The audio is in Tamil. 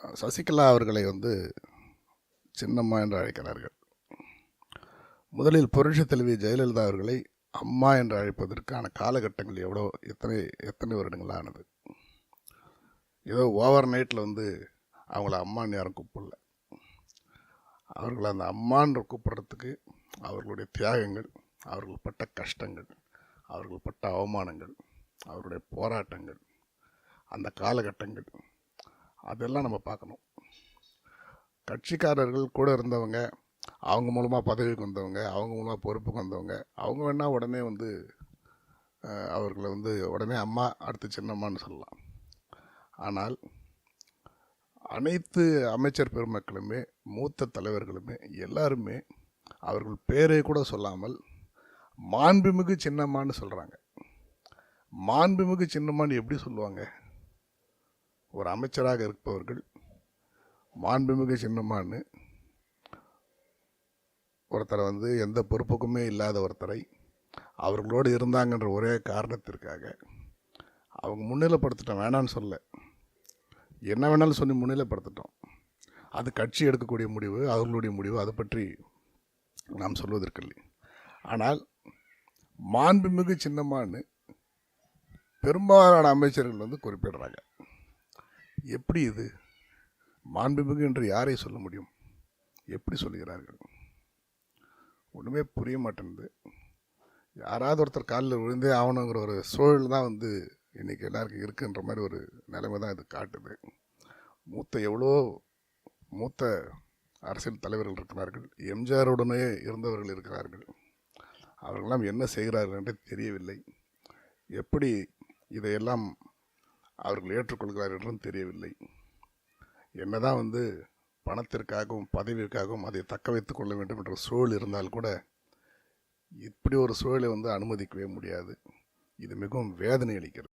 சசிகலா அவர்களை வந்து சின்னம்மா என்று அழைக்கிறார்கள். முதலில் புரட்சி தலைவி ஜெயலலிதா அவர்களை அம்மா என்று அழைப்பதற்கான காலகட்டங்கள் எவ்வளோ எத்தனை எத்தனை வருடங்கள் ஆனது? ஏதோ ஓவர் நைட்டில் வந்து அவங்கள அம்மான்னு யாரும் கூப்பிடல. அவர்களை அந்த அம்மான்ற கூப்பிட்றதுக்கு அவர்களுடைய தியாகங்கள் அவர்கள் பட்ட கஷ்டங்கள் அவர்கள் பட்ட அவமானங்கள் அவருடைய போராட்டங்கள் அந்த காலகட்டங்கள் அதெல்லாம் நம்ம பார்க்கணும். கட்சிக்காரர்கள் கூட இருந்தவங்க அவங்க மூலமாக பதவிக்கு வந்தவங்க அவங்க மூலமாக பொறுப்புக்கு வந்தவங்க அவங்க வேணால் உடனே வந்து அவர்களை வந்து உடனே அம்மா அடுத்து சின்னம்மான்னு சொல்லலாம். ஆனால் அனைத்து அமைச்சர் பெருமக்களுமே மூத்த தலைவர்களுமே எல்லாருமே அவர்கள் பேரை கூட சொல்லாமல் மாண்புமிகு சின்னம்மான்னு சொல்கிறாங்க மாண்புமிகு சின்னம்மான்னு எப்படி சொல்லுவாங்க? ஒரு அமைச்சராக இருப்பவர்கள் மாண்புமிகு சின்னம்மான்னு ஒருத்தரை வந்து எந்த பொறுப்புக்குமே இல்லாத ஒருத்தரை அவர்களோடு இருந்தாங்கன்ற ஒரே காரணத்திற்காக அவங்க முன்னிலைப்படுத்திட்டோம் வேணான்னு சொல்ல. என்ன வேணாலும் சொல்லி முன்னிலைப்படுத்திட்டோம். அது கட்சி எடுக்கக்கூடிய முடிவு அவர்களுடைய முடிவு அதை பற்றி நாம் சொல்வதற்கில்லை. ஆனால் மாண்புமிகு சின்னம்மான்னு பெரும்பாலான அமைச்சர்கள் வந்து குறிப்பிடுறாங்க. எப்படி இது? மாண்புமிகு என்று யாரை சொல்ல முடியும்? எப்படி சொல்கிறார்கள்? ஒன்றுமே புரிய மாட்டேங்குது. யாராவது ஒருத்தர் காலில் விழுந்தே ஆகணுங்கிற ஒரு சூழல் தான் வந்து இன்றைக்கி எல்லாருக்கும் இருக்குன்ற மாதிரி ஒரு நிலைமை தான் இது காட்டுது. மூத்த எவ்வளோ மூத்த அரசியல் தலைவர்கள் இருக்கிறார்கள் எம்ஜிஆருடனே இருந்தவர்கள் இருக்கிறார்கள். அவர்களெல்லாம் என்ன செய்கிறார்கள் என்று தெரியவில்லை. எப்படி இதையெல்லாம் அவர்கள் ஏற்றுக்கொள்கிறார்கள் என்றும் தெரியவில்லை. என்னதான் வந்து பணத்திற்காகவும் பதவிக்காகவும் அதை தக்க வைத்துக் கொள்ள வேண்டும் என்ற சூழல் இருந்தால் கூட இப்படி ஒரு சூழலை வந்து அனுமதிக்கவே முடியாது. இது மிகவும் வேதனை அளிக்கிறது.